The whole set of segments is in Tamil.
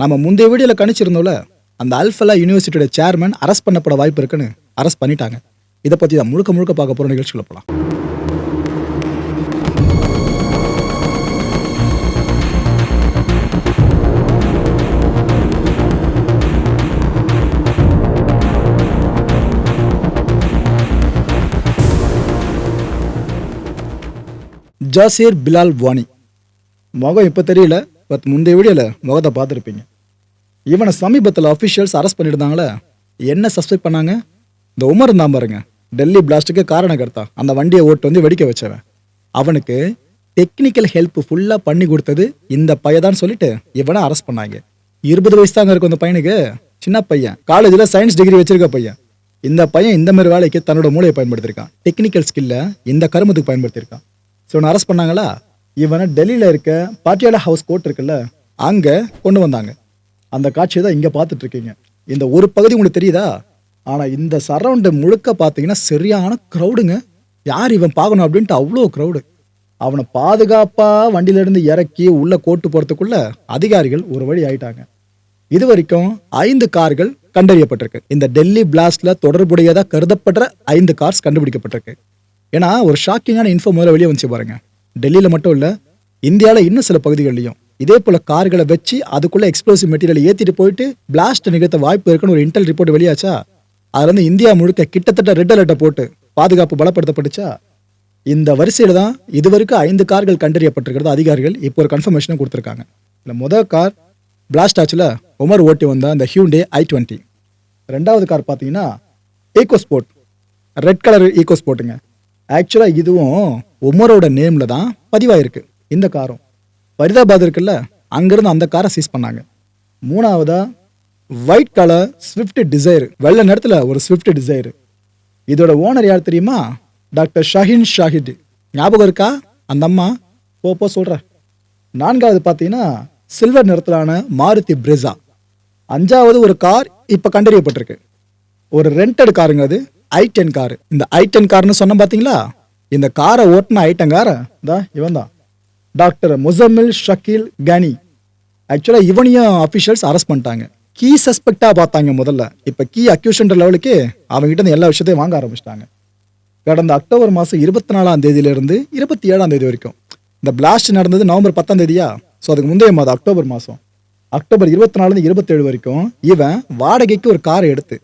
நம்ம முந்தைய வீடியோல கணிச்சிருந்தோம்ல அந்த அல்ஃபலா யூனிவர்சிட்டியோட சேர்மன் அரெஸ்ட் பண்ணப்பட வாய்ப்பு இருக்குன்னு அரெஸ்ட் பண்ணிட்டாங்க. இதை பத்தி தான் முழுக்க முழுக்க பார்க்க போற நிகழ்ச்சிக்குள்ள போலாம். ஜாசிர் பிலால் வாணி. முகம் இப்போ தெரியல பட் முந்தைய வீடியோவில் முகத்தை பார்த்துருப்பீங்க. இவனை சமீபத்தில் அஃபிஷியல்ஸ் அரெஸ்ட் பண்ணியிருந்தாங்களே? என்ன சஸ்பெக்ட் பண்ணாங்க? இந்த உமர் இருந்தான் பாருங்க. டெல்லி பிளாஸ்ட்டுக்கு காரணகர்த்தா. அந்த வண்டியை ஓட்டு வந்து வெடிக்க வச்சவன். அவனுக்கு டெக்னிக்கல் ஹெல்ப் ஃபுல்லாக பண்ணி கொடுத்தது இந்த பையதான் சொல்லிட்டு இவனை அரெஸ்ட் பண்ணாங்க. இருபது வயசு தாங்க இருக்கும் இந்த பையனுக்கு. சின்ன பையன். காலேஜில் சயின்ஸ் டிகிரி வச்சிருக்க பையன். இந்த பையன் இந்த மாதிரி வேலைக்கு தன்னோட மூளையை பயன்படுத்தியிருக்கான். டெக்னிக்கல் ஸ்கில்லை இந்த கருமத்துக்கு பயன்படுத்தியிருக்கான். ஸோ இவனை அரெஸ்ட் பண்ணாங்களா? இவனை டெல்லியில் இருக்க பாட்டியாலா ஹவுஸ் கோர்ட் இருக்குல்ல அங்கே கொண்டு வந்தாங்க. அந்த காட்சியை தான் இங்கே பார்த்துட்ருக்கீங்க. இந்த ஒரு பகுதி உங்களுக்கு தெரியுதா? ஆனால் இந்த சரௌண்டு முழுக்க பார்த்தீங்கன்னா சரியான க்ரௌடுங்க யார் இவன் பார்க்கணும் அப்படின்ட்டு அவ்வளோ க்ரௌடு அவனை பாதுகாப்பாக வண்டியிலேருந்து இறக்கி உள்ளே கோட்டு போகிறதுக்குள்ள அதிகாரிகள் ஒரு வழி ஆயிட்டாங்க. இது வரைக்கும் ஐந்து கார்கள் கண்டறியப்பட்டிருக்கு. இந்த டெல்லி பிளாஸ்ட்ல தொடர்புடையதாக கருதப்படுற ஐந்து கார்ஸ் கண்டுபிடிக்கப்பட்டிருக்கு. ஏன்னா ஒரு ஷாக்கிங்கான இன்ஃபோ முதல்ல வெளியே வந்துச்சு பாருங்க. டெல்லியில் மட்டும் இல்லை இந்தியாவில் இன்னும் சில பகுதிகள்லையும். இதே போல கார்களை வச்சு அதுக்குள்ள எக்ஸ்ப்ளோசிவ் மெட்டீரியல் ஏற்றிட்டு போயிட்டு பிளாஸ்ட் நிகழ்த்த வாய்ப்பு இருக்குன்னு ஒரு இன்டெல் ரிப்போர்ட் வெளியாச்சா? அதுலேருந்து இந்தியா முழுக்க கிட்டத்தட்ட ரெட் அலர்ட்டை போட்டு பாதுகாப்பு பலப்படுத்தப்பட்டுச்சா? இந்த வரிசையில் தான் இதுவரைக்கும் ஐந்து கார்கள் கண்டறியப்பட்டிருக்கிறது அதிகாரிகள் இப்போ ஒரு கன்ஃபர்மேஷனும் கொடுத்துருக்காங்க. இல்லை முதல் கார் பிளாஸ்ட் ஆச்சில் உமர் ஓட்டி வந்த அந்த ஹியூண்டே ஐ டுவெண்ட்டி ரெண்டாவது கார் பார்த்தீங்கன்னா eco sport red colour eco ஸ்போர்ட்டுங்க ஆக்சுவலாக இதுவும் உமரோட நேமில் தான் பதிவாயிருக்கு. இந்த காரும். ஃபரிதாபாத் இருக்குல்ல அங்கேருந்து அந்த காரை சீஸ் பண்ணாங்க. மூணாவதா ஒயிட் கலர் ஸ்விஃப்ட் டிசைர் வெள்ளை நேரத்தில் ஒரு ஸ்விஃப்ட் டிசைர் இதோட ஓனர் யார் தெரியுமா? டாக்டர் ஷஹின் ஷாஹித். ஞாபகம் இருக்கா? அந்த அம்மா போ போ சொல்கிறேன் நான்காவது பார்த்தீங்கன்னா சில்வர் நிறத்திலான மாருதி பிரெசா அஞ்சாவது ஒரு கார் இப்போ கண்டறியப்பட்டிருக்கு. ஒரு ரெண்டட் காருங்க அது ஐ டென் காரு இந்த ஐ டென் கார்னு சொன்ன பார்த்தீங்களா? இந்த காரை ஓட்டின ஐ டென் காரை தான் இவன் தான் டாக்டர் முசமில் ஷக்கீல் கனி. ஆக்சுவலாக இவனையும் அஃபிஷியல்ஸ் அரெஸ்ட் பண்ணிட்டாங்க. கீ சஸ்பெக்டாக பார்த்தாங்க முதல்ல. இப்போ கீ அக்யூஷன்ற லெவலுக்கு அவங்ககிட்ட இருந்து எல்லா விஷயத்தையும் வாங்க ஆரம்பிச்சிட்டாங்க. கடந்த அக்டோபர் மாதம் இருபத்தி நாலாம் தேதியிலேருந்து இருபத்தி ஏழாம் தேதி வரைக்கும். இந்த பிளாஸ்ட் நடந்தது நவம்பர் பத்தாம் தேதியா? ஸோ அதுக்கு முந்தைய மாதம் அக்டோபர் மாதம். அக்டோபர் இருபத்தி நாலுலேருந்து இருபத்தேழு வரைக்கும் இவன் வாடகைக்கு ஒரு காரை எடுத்து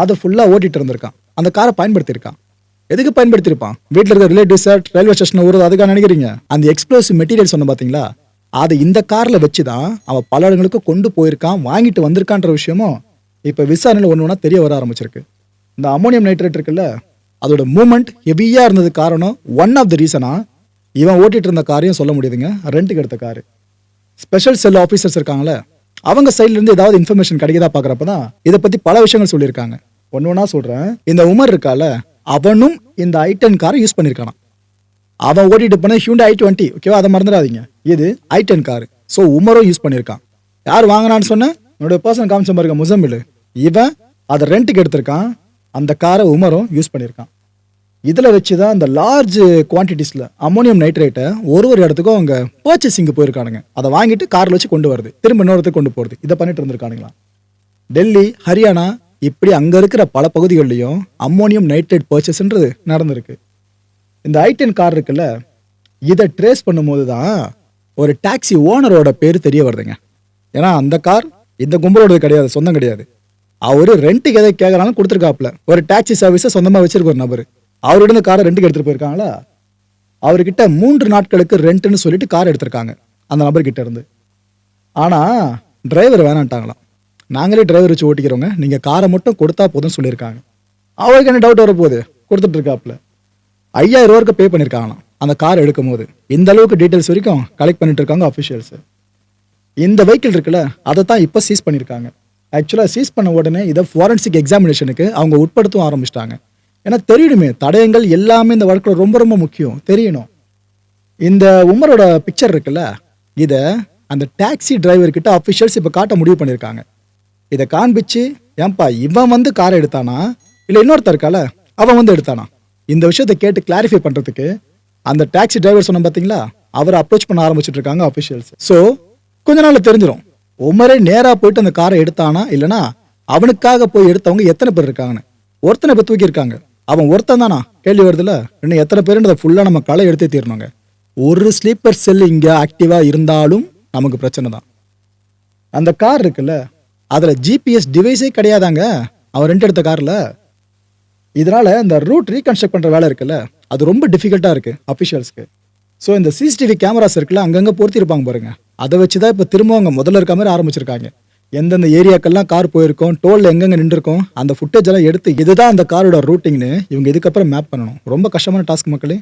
அதை ஃபுல்லாக ஓட்டிகிட்டு இருந்திருக்கான். அந்த காரை பயன்படுத்தியிருக்கான். எதுக்கு பயன்படுத்தியிருப்பான் வீட்டில் இருக்க ரிலேட்டிவ்ஸ் ரயில்வே ஸ்டேஷன் ஊறது அதுக்காக நினைக்கிறீங்க? அந்த எக்ஸ்ப்ளோசிவ் மெட்டீரியல் சொன்ன பார்த்தீங்களா அதை இந்த காரில் வச்சு தான் அவன் பல இடங்களுக்கு கொண்டு போயிருக்கான் வாங்கிட்டு வந்திருக்கான்ற விஷயமும் இப்போ விசாரணையில் ஒன்று ஒன்றா தெரிய வர ஆரம்பிச்சிருக்கு. இந்த அமோனியம் நைட்ரேட் இருக்குல்ல அதோட மூமெண்ட் ஹெவியாக இருந்தது காரணம் ஒன் ஆஃப் த ரீசனாக இவன் ஓட்டிகிட்டு இருந்த காரையும் சொல்ல முடியுதுங்க ரெண்ட்டுக்கு எடுத்த காரு ஸ்பெஷல் செல் ஆஃபீஸர்ஸ் இருக்காங்களே அவங்க சைட்லேருந்து ஏதாவது இன்ஃபர்மேஷன் கிடைக்கிதா பார்க்குறப்ப தான் இதை பற்றி பல விஷயங்கள் சொல்லியிருக்காங்க. ஒன்று ஒன்றா சொல்கிறேன் இந்த உமர் இருக்கால அவனும் இந்த ஐ டென் காரை யூஸ் பண்ணியிருக்கானா அவன் ஓட்டிட்டு போன ஹியூண்டா ஐ டுவெண்ட்டி ஓகேவா அதை மறந்துடாதீங்க. இது ஐ டென் காரு ஸோ உமரும் யூஸ் பண்ணியிருக்கான் யார் வாங்கினான்னு சொன்னேன் என்னோட பர்சன் காமிச்ச பாருங்க முசம்பில் இவன் அதை ரெண்ட்டுக்கு எடுத்திருக்கான். அந்த காரை உமரும் யூஸ் பண்ணியிருக்கான் இதில் வச்சு தான் இந்த லார்ஜ் குவான்டிட்டிஸில் அமோனியம் நைட்ரேட்டை ஒரு ஒரு இடத்துக்கும் அவங்க பர்ச்சேசிங்கு போயிருக்கானுங்க. அதை வாங்கிட்டு காரில் வச்சு கொண்டு வருது. திரும்ப இன்னொரு இடத்துக்கு கொண்டு போகிறது இதை பண்ணிட்டு இருந்திருக்கானுங்களா டெல்லி ஹரியானா இப்படி அங்கே இருக்கிற பல பகுதிகளிலையும் அம்மோனியம் நைட்ரேட் பர்ச்சேஸ்ன்றது நடந்திருக்கு. இந்த ஐடென் கார் இருக்குல்ல இதை ட்ரேஸ் பண்ணும்போது தான் ஒரு டாக்ஸி ஓனரோட பேர் தெரிய வருதுங்க. ஏன்னா அந்த கார் இந்த கும்பலோடது கிடையாது சொந்தம் கிடையாது. அவரு ரெண்ட்டுக்கு எதை கேட்கறாலும் கொடுத்துருக்காப்புல. ஒரு டாக்ஸி சர்வீஸை சொந்தமாக வச்சிருக்க ஒரு நபர். அவரோட இந்த காரை ரெண்டுக்கு எடுத்துட்டு போயிருக்காங்களா? அவர்கிட்ட மூன்று நாட்களுக்கு ரெண்ட்டுன்னு சொல்லிட்டு கார் எடுத்திருக்காங்க அந்த நபர்கிட்ட இருந்து. ஆனால் டிரைவர் வேணான்ட்டாங்களாம். நாங்களே டிரைவர் வச்சு ஓட்டிக்கிறோங்க நீங்கள் காரை மட்டும் கொடுத்தா போதும்னு சொல்லியிருக்காங்க. அவருக்கு என்ன டவுட் வரப்போகுது? கொடுத்துட்டு இருக்காப்புல. ஐயாயிரம் ரூபாய்க்கு பே பண்ணியிருக்காங்களாம். அந்த கார் எடுக்கும் போது இந்த அளவுக்கு டீட்டெயில்ஸ் வரைக்கும் கலெக்ட் பண்ணிட்டு இருக்காங்க அஃபிஷியல்ஸ் இந்த வெஹிக்கிள் இருக்குல்ல அதை தான் இப்போ சீஸ் பண்ணியிருக்காங்க. ஆக்சுவலாக சீஸ் பண்ண உடனே இதை ஃபாரன்சிக் எக்ஸாமினேஷனுக்கு அவங்க உட்படுத்தவும் ஆரம்பிச்சிட்டாங்க. ஏன்னா தெரியணுமே தடயங்கள் எல்லாமே இந்த வழக்கில் ரொம்ப ரொம்ப முக்கியம். தெரியணும். இந்த உமரோட பிக்சர் இருக்குல்ல இதை அந்த டாக்ஸி டிரைவர்கிட்ட அஃபிஷியல்ஸ் இப்போ காட்ட முடிவு பண்ணியிருக்காங்க. இதை காண்பிச்சு ஏன்பா இவன் வந்து காரை எடுத்தானா? இல்லை இன்னொருத்தர் இருக்கால அவன் வந்து எடுத்தானா? இந்த விஷயத்தை கேட்டு கிளாரிஃபை பண்ணுறதுக்கு அந்த டாக்ஸி டிரைவர் சொன்ன பார்த்தீங்களா அவரை அப்ரோச் பண்ண ஆரம்பிச்சிட்டு இருக்காங்க அஃபிஷியல்ஸ் ஸோ கொஞ்ச நாள் தெரிஞ்சிடும் உமரே நேராக போயிட்டு அந்த காரை எடுத்தானா இல்லைனா அவனுக்காக போய் எடுத்தவங்க எத்தனை பேர் இருக்காங்கன்னு. ஒருத்தனை இப்போ தூக்கியிருக்காங்க. அவன் ஒருத்தன் தானா? கேள்வி வருதுல்ல? இன்னும் எத்தனை பேருன்றதை ஃபுல்லாக நம்ம களை எடுத்து தீரணுங்க. ஒரு ஸ்லீப்பர் செல் இங்கே ஆக்டிவாக இருந்தாலும் நமக்கு பிரச்சனை தான். அந்த கார் இருக்குல்ல அதில் ஜிபிஎஸ் டிவைஸே கிடையாதாங்க? அவர் ரெண்ட் எடுத்த காரில் இதனால் இந்த ரூட் ரீகன்ஸ்ட்ரக்ட் பண்ணுற வேலை இருக்குல்ல அது ரொம்ப டிஃபிகல்ட்டாக இருக்குது அஃபிஷியல்ஸ்க்கு ஸோ இந்த சிசிடிவி கேமராஸ் இருக்குல்ல அங்கங்கே பொருத்திருப்பாங்க பாருங்கள் அதை வச்சு தான் இப்போ திரும்ப அவங்க முதல்ல இருக்க மாதிரி ஆரம்பிச்சிருக்காங்க. எந்தெந்த ஏரியாக்கெல்லாம் கார் போயிருக்கோம் டோலில் எங்கெங்கே நின்றுருக்கோம் அந்த ஃபுட்டேஜ் எல்லாம் எடுத்து இதுதான் அந்த காரோட ரூட்டிங்னு இவங்க இதுக்கப்புறம் மேப் பண்ணணும். ரொம்ப கஷ்டமான டாஸ்க் மக்களே.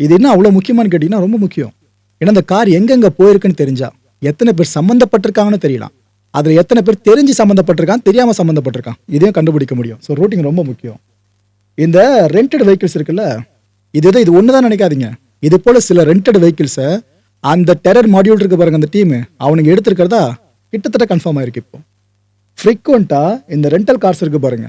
இது என்ன அவ்வளோ முக்கியமானு கேட்டிங்கன்னா ரொம்ப முக்கியம். ஏன்னா அந்த கார் எங்கெங்கே போயிருக்குன்னு தெரிஞ்சா எத்தனை பேர் சம்மந்தப்பட்டிருக்காங்கன்னு தெரியலாம். அதில் எத்தனை பேர் தெரிஞ்சு சம்மந்தப்பட்டிருக்கான் தெரியாமல் சம்மந்தப்பட்டிருக்கான் இதையும் கண்டுபிடிக்க முடியும். ஸோ ரூட்டிங் ரொம்ப முக்கியம். இந்த ரெண்டட் வெஹிக்கிள்ஸ் இருக்குல்ல இது எதோ இது ஒன்று தான் நினைக்காதீங்க. இது போல் சில ரெண்டட் வெஹிக்கிள்ஸை அந்த டெரர் மாடியூல் இருக்கு பாருங்க அந்த டீம் அவனுங்க எடுத்திருக்கிறதா கிட்டத்தட்ட கன்ஃபார்ம் ஆயிருக்கு இப்போ. ஃப்ரீக்வெண்ட்டாக இந்த ரெண்டல் கார்ஸ் இருக்கு பாருங்க.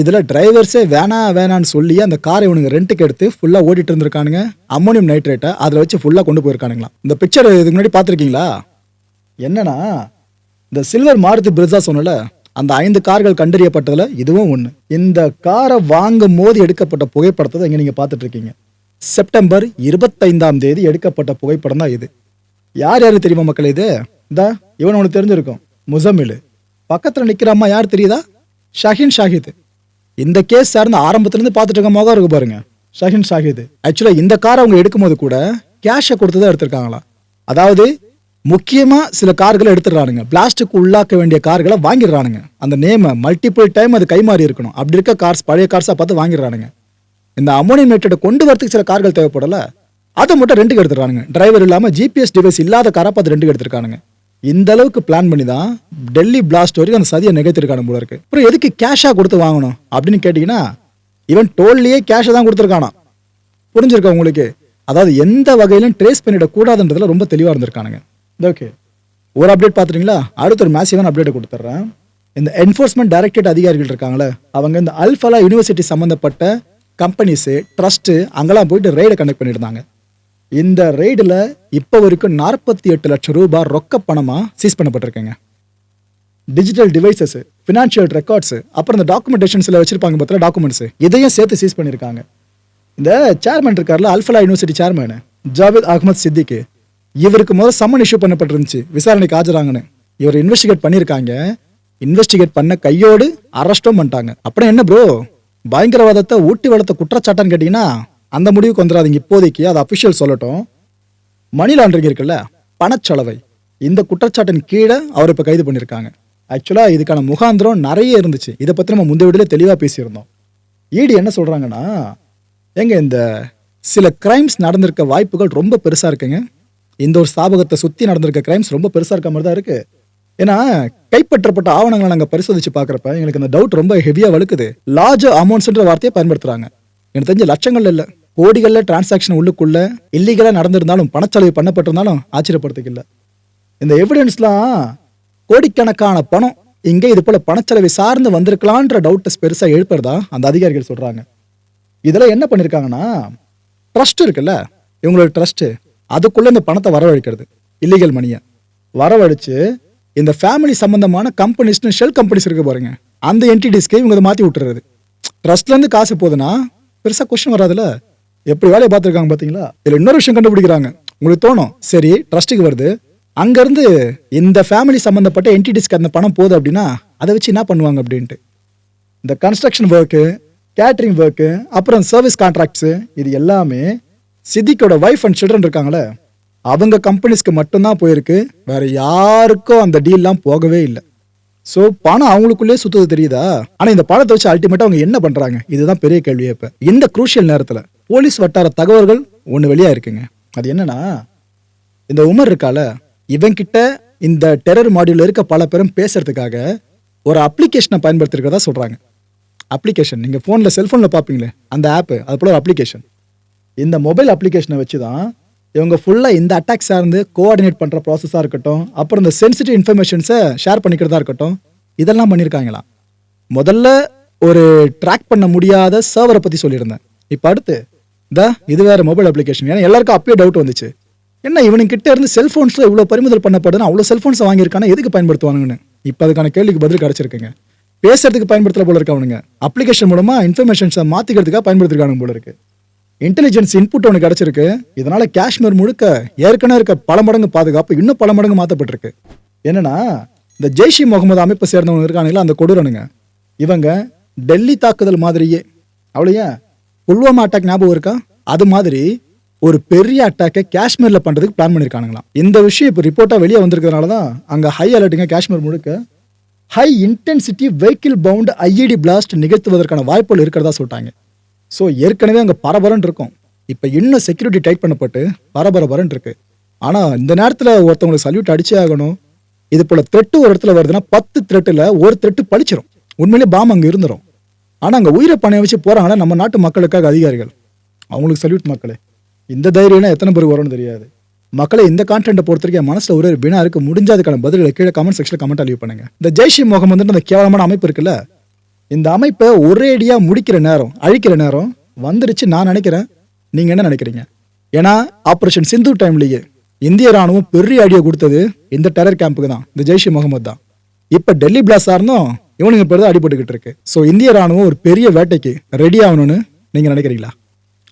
இதில் டிரைவர்ஸே வேணா வேணான்னு சொல்லி அந்த காரை இவனுங்க ரெண்ட்டுக்கு எடுத்து ஃபுல்லாக ஓட்டிட்டு இருந்திருக்கானுங்க. அம்மோனியம் நைட்ரேட்டை அதில் வச்சு ஃபுல்லாக கொண்டு போயிருக்கானுங்களாம். இந்த பிக்சர் இதுக்கு முன்னாடி பார்த்துருக்கீங்களா? என்னன்னா இந்த சில்வர் மாருதி பிரிட்ஜா சொன்னல அந்த ஐந்து கார்கள் கண்டறியப்பட்டதுல இதுவும் ஒன்று இந்த காரை வாங்கும் போது எடுக்கப்பட்ட புகைப்படத்தை இங்கே நீங்கள் பார்த்துட்டு இருக்கீங்க. செப்டம்பர் இருபத்தைந்தாம் தேதி எடுக்கப்பட்ட புகைப்படம் தான் இது. யார் யாரு தெரியுமா மக்கள் இது? இந்த இவன் உனக்கு தெரிஞ்சிருக்கும். முசமில். பக்கத்தில் நிற்கிற அம்மா யார் தெரியுதா? ஷஹின் ஷாஹித் இந்த கேஸ் சார்ந்த ஆரம்பத்துலேருந்து பார்த்துட்டு இருக்க முகம் இருக்கு பாருங்க. ஷஹின் ஷாஹித் ஆக்சுவலாக இந்த காரை அவங்க எடுக்கும்போது கூட கேஷை கொடுத்து தான் எடுத்திருக்காங்களாம். அதாவது முக்கியமாக சில கார்களை எடுத்துடுறானுங்க. பிளாஸ்டிக் உள்ளாக்க வேண்டிய கார்களை வாங்கிடுறானுங்க. அந்த நேமை மல்டிபிள் டைம் அது கைமாறி இருக்கணும். அப்படி இருக்க கார்ஸ் பழைய கார்ஸாக பார்த்து வாங்கிடுறானுங்க. இந்த அமோனியம் நைட்ரேட்டை கொண்டு வரதுக்கு சில கார்கள் தேவைப்படல. அதை மட்டும் ரெண்டுக்கு எடுத்துறானுங்க டிரைவர் இல்லாமல் ஜிபிஎஸ் டிவைஸ் இல்லாத காரை பார்த்து ரெண்டுக்கு எடுத்துருக்கானுங்க. இந்த அளவுக்கு பிளான் பண்ணி தான் டெல்லி பிளாஸ்ட் வரைக்கும் அந்த சதியை நிகழ்த்திருக்கானு போல இருக்கு. அப்புறம் எதுக்கு கேஷாக கொடுத்து வாங்கணும்? அப்படின்னு கேட்டிங்கன்னா இவன் டோல்லையே கேஷை தான் கொடுத்துருக்கானா புரிஞ்சிருக்கா உங்களுக்கு? அதாவது எந்த வகையிலும் ட்ரேஸ் பண்ணிடக்கூடாதுன்றதுல ரொம்ப தெளிவாக இருந்திருக்கானுங்க. ஓகே ஒரு அப்டேட் பார்த்துட்டீங்களா? அடுத்த ஒரு மேசிவான அப்டேட் கொடுத்துட்றேன். இந்த என்ஃபோர்ஸ்மெண்ட் டைரக்டரேட் அதிகாரிகள் இருக்காங்களே அவங்க இந்த அல்ஃபலா யூனிவர்சிட்டி சம்மந்தப்பட்ட கம்பெனிஸு ட்ரஸ்ட்டு அங்கெல்லாம் போயிட்டு ரெய்டை கண்டக்ட் பண்ணியிருந்தாங்க. இந்த ரெய்டில் இப்போ வரைக்கும் நாற்பத்தி எட்டு லட்சம் ரூபாய் ரொக்க பணமாக சீஸ் பண்ணப்பட்டிருக்கேங்க. டிஜிட்டல் டிவைசஸ் ஃபினான்ஷியல் ரெக்கார்ட்ஸு அப்புறம் இந்த டாக்குமெண்டேஷன்ஸில் வச்சிருப்பாங்க பார்த்தா டாக்குமெண்ட்ஸ் இதையும் சேர்த்து சீஸ் பண்ணியிருக்காங்க. இந்த சேர்மன் இருக்கார்ல அல்ஃபலா யூனிவர்சிட்டி சேர்மனு ஜாவேத் அகமது சித்திக்கு இவருக்கு முதல்ல சம்மன் இஷ்யூ பண்ணப்பட்டிருந்துச்சு. விசாரணைக்கு ஆஜராங்கன்னு. இவர் இன்வெஸ்டிகேட் பண்ணியிருக்காங்க. இன்வெஸ்டிகேட் பண்ண கையோடு அரெஸ்டும் பண்ணிட்டாங்க. அப்புறம் என்ன ப்ரோ பயங்கரவாதத்தை ஊட்டி வளர்த்த குற்றச்சாட்டான்னு கேட்டிங்கன்னா அந்த முடிவுக்கு வந்துடாதீங்க. இப்போதைக்கு அது அஃபிஷியல் சொல்லட்டும். மணி லாண்டரிங் இருக்குல்ல பணச்சலவை. இந்த குற்றச்சாட்டின் கீழே அவர் இப்போ கைது பண்ணியிருக்காங்க. ஆக்சுவலாக இதுக்கான முகாந்திரம் நிறைய இருந்துச்சு. இதை பற்றி நம்ம முந்தைய வீடியில் தெளிவாக பேசியிருந்தோம். ஈடி என்ன சொல்கிறாங்கன்னா ஏங்க இந்த சில கிரைம்ஸ் நடந்திருக்க வாய்ப்புகள் ரொம்ப பெருசாக இருக்குங்க. இந்த ஒரு ஸ்தாபகத்தை சுற்றி நடந்திருக்க கிரைம்ஸ் ரொம்ப பெருசாக இருக்க மாதிரி தான் இருக்குது ஏன்னா கைப்பற்றப்பட்ட ஆவணங்களை நாங்கள் பரிசோதிச்சு பார்க்குறப்ப எங்களுக்கு அந்த டவுட் ரொம்ப ஹெவியாக வலுக்குது லார்ஜ் அமௌண்ட்ஸ்ன்ற வார்த்தையை பயன்படுத்துகிறாங்க எனக்கு தெரிஞ்ச லட்சங்கள் இல்லை. கோடிகளில் டிரான்சாக்ஷன் உள்ளுக்குள்ள இல்லீகலாக நடந்திருந்தாலும் பணச்செலவு பண்ணப்பட்டிருந்தாலும் ஆச்சரியப்படுறதுக்கு இல்லை. இந்த எவிடன்ஸ்லாம் கோடிக்கணக்கான பணம். இங்கே இது போல் பணச்செலவை சார்ந்து வந்திருக்கலான்ற டவுட்டஸ் பெருசாக எழுப்புறதா அந்த அதிகாரிகள் சொல்கிறாங்க இதெல்லாம் என்ன பண்ணியிருக்காங்கன்னா ட்ரஸ்ட் இருக்குல்ல? இவங்களோட ட்ரஸ்ட்டு அதுக்குள்ளே இந்த பணத்தை வரவழைக்கிறது. இல்லீகல் மணியை வரவழைச்சு இந்த ஃபேமிலி சம்மந்தமான கம்பெனிஸ்னு ஷெல் கம்பெனிஸ் இருக்கு பாருங்க. அந்த என்டிடிஸ்க்கே இவங்க இதை மாற்றி விட்டுறது. ட்ரஸ்ட்லேருந்து காசு போகுதுன்னா பெருசாக கொஸ்டின் வராதுல்ல. எப்படி வேலையை பார்த்துருக்காங்க பார்த்தீங்களா? இதில் இன்னொரு விஷயம் கண்டுபிடிக்கிறாங்க. உங்களுக்கு தோணும். சரி ட்ரஸ்ட்டுக்கு வருது. அங்கேருந்து இந்த ஃபேமிலி சம்மந்தப்பட்ட என்டிடிஸ்க்கு அந்த பணம் போகுது அப்படின்னா அதை வச்சு என்ன பண்ணுவாங்க அப்படின்ட்டு. இந்த கன்ஸ்ட்ரக்ஷன் ஒர்க்கு கேட்ரிங் ஒர்க்கு அப்புறம் சர்வீஸ் கான்ட்ராக்ட்ஸு இது எல்லாமே சித்திக்கோட ஒய்ஃப் அண்ட் சில்ட்ரன் இருக்காங்களே அவங்க கம்பெனிஸ்க்கு மட்டும்தான் போயிருக்கு. வேற யாருக்கும் அந்த டீல்லாம் போகவே இல்லை. ஸோ பணம் அவங்களுக்குள்ளே சுத்துது தெரியுதா? ஆனால் இந்த பணத்தை வச்சு அல்டிமேட்டாக அவங்க என்ன பண்ணுறாங்க இதுதான் பெரிய கேள்வி இப்போ. இந்த குரூஷியல் நேரத்தில் போலீஸ் வட்டார தகவல்கள் ஒன்று வெளியாக இருக்குங்க. அது என்னன்னா இந்த உமர் இருக்கால இவன்கிட்ட இந்த டெரர் மாடியூல்ல இருக்க பல பேரும் பேசுறதுக்காக ஒரு அப்ளிகேஷனை பயன்படுத்திருக்கிறதா சொல்றாங்க. அப்ளிகேஷன் நீங்கள் ஃபோனில் செல்ஃபோனில் பார்ப்பீங்களே அந்த ஆப்பு அது போல ஒரு அப்ளிகேஷன் இந்த மொபைல் அப்ளிகேஷனை வச்சு தான் இவங்க ஃபுல்லாக இந்த அட்டாக் சார்ந்து கோஆர்டினேட் பண்ணுற ப்ராசஸாக இருக்கட்டும் அப்புறம் இந்த சென்சிட்டிவ் இன்ஃபர்மேஷன்ஸை ஷேர் பண்ணிக்கிறதா இருக்கட்டும் இதெல்லாம் பண்ணியிருக்காங்களாம் முதல்ல ஒரு ட்ராக் பண்ண முடியாத சர்வரை பற்றி சொல்லியிருந்தேன். இப்போ அடுத்து இதா இது வேறு மொபைல் அப்ளிகேஷன் ஏன்னா எல்லாருக்கும் அப்பயே டவுட் வந்துச்சு. என்ன இவனுங்க கிட்ட இருந்து செல்ஃபோன்ஸில் இவ்வளோ பறிமுதல் பண்ணப்படுதுன்னு அவ்வளோ செல்ஃபோன்ஸை வாங்கியிருக்கானா எதுக்கு பயன்படுத்துவானுங்கன்னு? இப்போ அதுக்கான கேள்விக்கு பதில் கிடச்சிருக்குங்க. பேசுறதுக்கு பயன்படுத்தல போல இருக்கவனுங்க அப்ளிகேஷன் மூலமாக இன்ஃபர்மேஷன்ஸை மாற்றிக்கிறதுக்காக பயன்படுத்திருக்கானுங்க போல இருக்குது இன்டெலிஜென்ஸ் இன்புட் ஒன்று கிடைச்சிருக்கு. இதனால காஷ்மீர் முழுக்க ஏற்கனவே இருக்க பல மடங்கு பாதுகாப்பு இன்னும் பல மடங்கு மாற்றப்பட்டிருக்கு என்னன்னா இந்த ஜெய்ஷி முகமது அமைப்பை சேர்ந்தவங்க இருக்கானுங்களா அந்த கொடூரனுங்க. இவங்க டெல்லி தாக்குதல் மாதிரியே அவ்வளோயா புல்வாமா அட்டாக் ஞாபகம் இருக்கா? அது மாதிரி ஒரு பெரிய அட்டாக்கை காஷ்மீரில் பண்ணுறதுக்கு பிளான் பண்ணியிருக்கானுங்களாம் இந்த விஷயம் இப்போ ரிப்போர்ட்டாக வெளியே வந்திருக்கிறதுனால தான் அங்கே ஹை அலர்ட்டுங்க காஷ்மீர் முழுக்க high intensity vehicle bound IED blast நிகழ்த்துவதற்கான வாய்ப்புகள் இருக்கிறதா சொல்லிட்டாங்க. ஸோ ஏற்கனவே அங்கே பரபரன்னு இருக்கும். இப்போ இன்னும் செக்யூரிட்டி டைட் பண்ணப்பட்டு பரபரபரன் இருக்கு. ஆனால் இந்த நேரத்தில் ஒருத்தவங்களுக்கு சல்யூட் அடிச்சே ஆகணும். இது போல் த்ரெட்டு ஒரு இடத்துல வருதுன்னா பத்து த்ரெட்டில் ஒரு த்ரெட்டு பழிச்சிரும். உண்மையிலே பாம் அங்கே இருந்துரும். ஆனால் அங்கே உயிரை பணைய வச்சு போகிறாங்கன்னா நம்ம நாட்டு மக்களுக்காக அதிகாரிகள். அவங்களுக்கு சல்யூட் மக்களே. இந்த தைரியம்னா எத்தனை பேர் வரும்னு தெரியாது. மக்களை இந்த கான்டென்ட்டை பொறுத்த வரைக்கும் மனசில் ஒரு வினா இருக்கு. முடிஞ்சதுக்கான பதில்களை கீழே கமெண்ட் செக்ஷனில் கமெண்ட் லீவ் பண்ணுங்க. இந்த ஜெய்ஷி முகம் வந்துட்டு அந்த கேவலமான அமைப்பு இருக்குல்ல இந்த அமைப்பை ஒரேடியாக முடிக்கிற நேரம் அழிக்கிற நேரம் வந்துருச்சு நான் நினைக்கிறேன். நீங்கள் என்ன நினைக்கிறீங்க? ஏன்னா ஆப்ரேஷன் சிந்து டைம்லேயே இந்திய ராணுவம் பெரிய அடியை கொடுத்தது இந்த டெரர் கேம்புக்கு தான். இந்த ஜெய்ஷி முகமது தான். இப்போ டெல்லி பிளாஸ்டா இருந்தோம் இவனுங்க பேர் தான் அடிபட்டுக்கிட்டு இருக்கு. ஸோ இந்திய ராணுவம் ஒரு பெரிய வேட்டைக்கு ரெடி ஆகணும்னு நீங்கள் நினைக்கிறீங்களா?